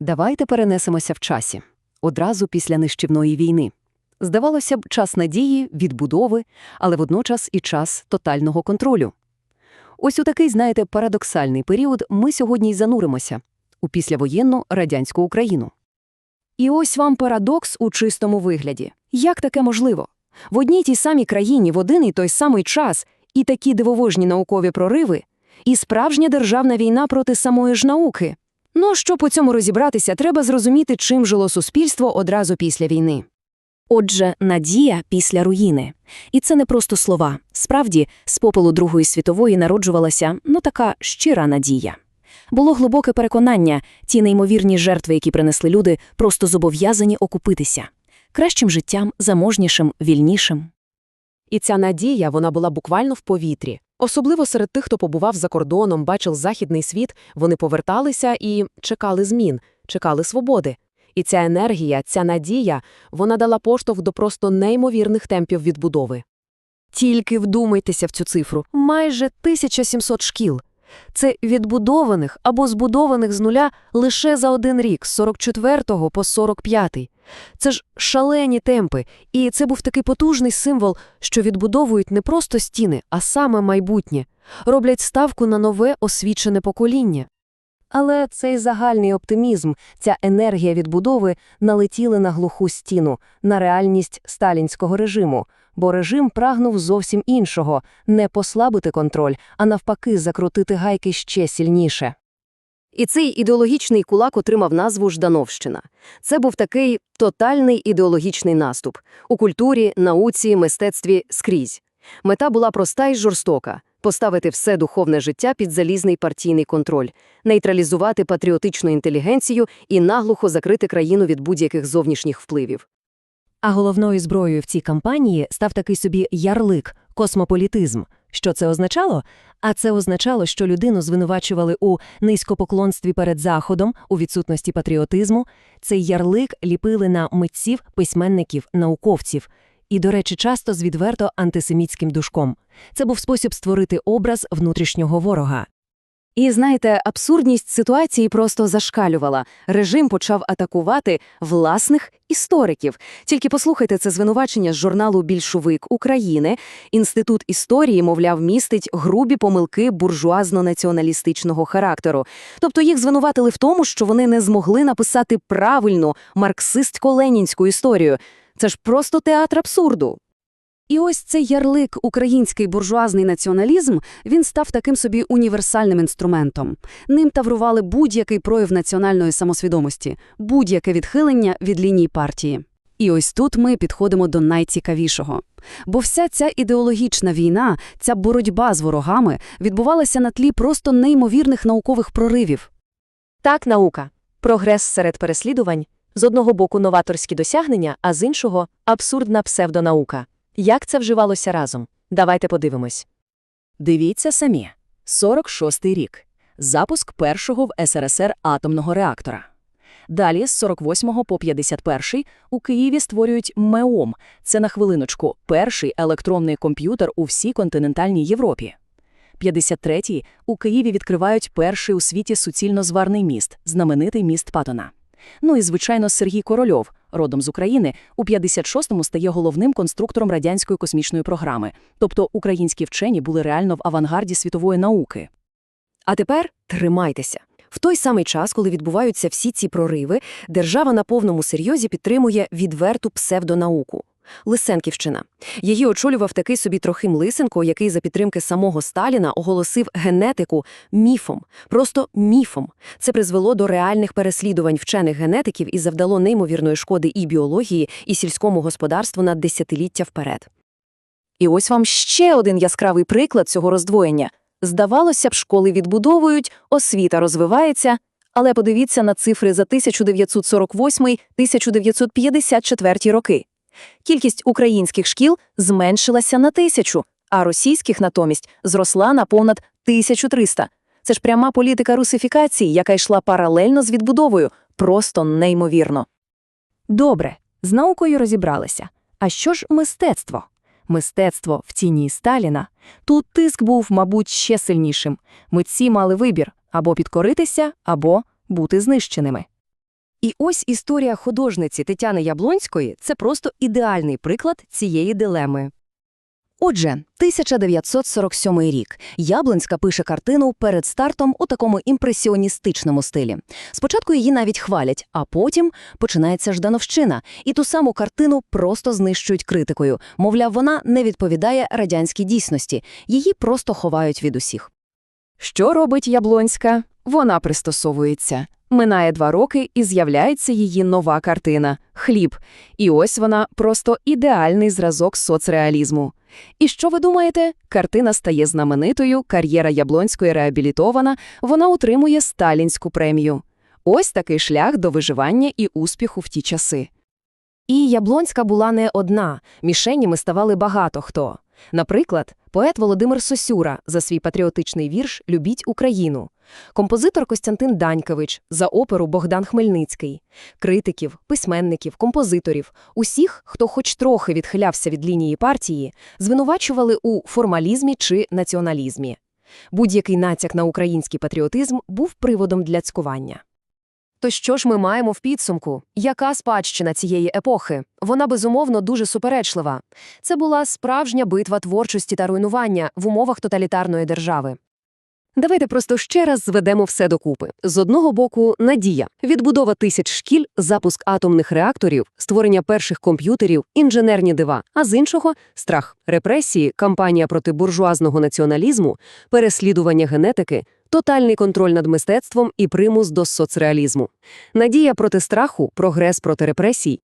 Давайте перенесемося в часі. Одразу після нищівної війни. Здавалося б, час надії, відбудови, але водночас і час тотального контролю. Ось у такий, знаєте, парадоксальний період ми сьогодні й зануримося у післявоєнну радянську Україну. І ось вам парадокс у чистому вигляді. Як таке можливо? В одній тій самій країні в один і той самий час і такі дивовижні наукові прориви, і справжня державна війна проти самої ж науки. Ну, щоб у цьому розібратися, треба зрозуміти, чим жило суспільство одразу після війни. Отже, надія після руїни. І це не просто слова. Справді, з попелу Другої світової народжувалася ну така щира надія. Було глибоке переконання, ті неймовірні жертви, які принесли люди, просто зобов'язані окупитися кращим життям, заможнішим, вільнішим. І ця надія вона була буквально в повітрі. Особливо серед тих, хто побував за кордоном, бачив західний світ, вони поверталися і чекали змін, чекали свободи. І ця енергія, ця надія, вона дала поштовх до просто неймовірних темпів відбудови. Тільки вдумайтеся в цю цифру. Майже 1700 шкіл. Це відбудованих або збудованих з нуля лише за один рік, з 44 по 45. Це ж шалені темпи, і це був такий потужний символ, що відбудовують не просто стіни, а саме майбутнє, роблять ставку на нове освічене покоління. Але цей загальний оптимізм, ця енергія відбудови налетіли на глуху стіну, на реальність сталінського режиму, бо режим прагнув зовсім іншого – не послабити контроль, а навпаки закрутити гайки ще сильніше. І цей ідеологічний кулак отримав назву Ждановщина. Це був такий тотальний ідеологічний наступ у культурі, науці, мистецтві скрізь. Мета була проста і жорстока – поставити все духовне життя під залізний партійний контроль, нейтралізувати патріотичну інтелігенцію і наглухо закрити країну від будь-яких зовнішніх впливів. А головною зброєю в цій кампанії став такий собі ярлик – космополітизм. Що це означало? А це означало, що людину звинувачували у низькопоклонстві перед Заходом, у відсутності патріотизму. Цей ярлик ліпили на митців, письменників, науковців. І, до речі, часто з відверто антисемітським душком. Це був спосіб створити образ внутрішнього ворога. І, знаєте, абсурдність ситуації просто зашкалювала. Режим почав атакувати власних істориків. Тільки послухайте це звинувачення з журналу «Більшовик України». Інститут історії, мовляв, містить грубі помилки буржуазно-націоналістичного характеру. Тобто їх звинуватили в тому, що вони не змогли написати правильну марксистсько-ленінську історію. Це ж просто театр абсурду. І ось цей ярлик «український буржуазний націоналізм» він став таким собі універсальним інструментом. Ним таврували будь-який прояв національної самосвідомості, будь-яке відхилення від лінії партії. І ось тут ми підходимо до найцікавішого. Бо вся ця ідеологічна війна, ця боротьба з ворогами відбувалася на тлі просто неймовірних наукових проривів. Так, наука. Прогрес серед переслідувань. З одного боку новаторські досягнення, а з іншого – абсурдна псевдонаука. Як це вживалося разом? Давайте подивимось. Дивіться самі. 46-й рік. Запуск першого в СРСР атомного реактора. Далі, з 48 по 51 у Києві створюють МЕОМ. Це, на хвилиночку, перший електронний комп'ютер у всій континентальній Європі. 53-й у Києві відкривають перший у світі суцільно-зварний міст, знаменитий міст Патона. Ну і, звичайно, Сергій Корольов, родом з України, у 56-му стає головним конструктором радянської космічної програми. Тобто українські вчені були реально в авангарді світової науки. А тепер тримайтеся. В той самий час, коли відбуваються всі ці прориви, держава на повному серйозі підтримує відверту псевдонауку. Лисенківщина. Її очолював такий собі Трохим Лисенко, який за підтримки самого Сталіна оголосив генетику міфом. Просто міфом. Це призвело до реальних переслідувань вчених генетиків і завдало неймовірної шкоди і біології, і сільському господарству на десятиліття вперед. І ось вам ще один яскравий приклад цього роздвоєння. Здавалося б, школи відбудовують, освіта розвивається, але подивіться на цифри за 1948-1954 роки. Кількість українських шкіл зменшилася на тисячу, а російських натомість зросла на понад 1300. Це ж пряма політика русифікації, яка йшла паралельно з відбудовою, просто неймовірно. Добре, з наукою розібралися. А що ж мистецтво? Мистецтво в тіні Сталіна. Тут тиск був, мабуть, ще сильнішим. Митці мали вибір або підкоритися, або бути знищеними. І ось історія художниці Тетяни Яблонської – це просто ідеальний приклад цієї дилеми. Отже, 1947 рік. Яблонська пише картину перед стартом у такому імпресіоністичному стилі. Спочатку її навіть хвалять, а потім починається Ждановщина, і ту саму картину просто знищують критикою. Мовляв, вона не відповідає радянській дійсності, її просто ховають від усіх. Що робить Яблонська? Вона пристосовується. Минає два роки і з'являється її нова картина – «Хліб». І ось вона просто ідеальний зразок соцреалізму. І що ви думаєте? Картина стає знаменитою, кар'єра Яблонської реабілітована, вона отримує Сталінську премію. Ось такий шлях до виживання і успіху в ті часи. І Яблонська була не одна, мішенями ставали багато хто. Наприклад, поет Володимир Сосюра за свій патріотичний вірш «Любіть Україну», композитор Костянтин Данькович за оперу Богдан Хмельницький, критиків, письменників, композиторів, усіх, хто хоч трохи відхилявся від лінії партії, звинувачували у формалізмі чи націоналізмі. Будь-який натяк на український патріотизм був приводом для цькування. То що ж ми маємо в підсумку? Яка спадщина цієї епохи? Вона, безумовно, дуже суперечлива. Це була справжня битва творчості та руйнування в умовах тоталітарної держави. Давайте просто ще раз зведемо все докупи. З одного боку, надія, відбудова тисяч шкіль, запуск атомних реакторів, створення перших комп'ютерів, інженерні дива, а з іншого – страх, репресії, кампанія проти буржуазного націоналізму, переслідування генетики, тотальний контроль над мистецтвом і примус до соцреалізму. Надія проти страху, прогрес проти репресій.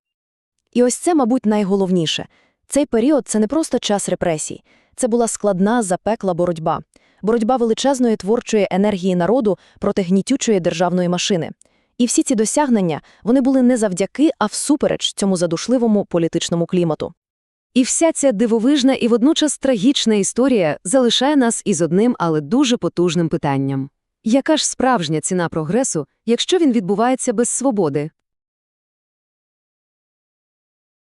І ось це, мабуть, найголовніше. Цей період – це не просто час репресій. Це була складна, запекла боротьба. Боротьба величезної творчої енергії народу проти гнітючої державної машини. І всі ці досягнення, вони були не завдяки, а всупереч цьому задушливому політичному клімату. І вся ця дивовижна і водночас трагічна історія залишає нас із одним, але дуже потужним питанням. Яка ж справжня ціна прогресу, якщо він відбувається без свободи?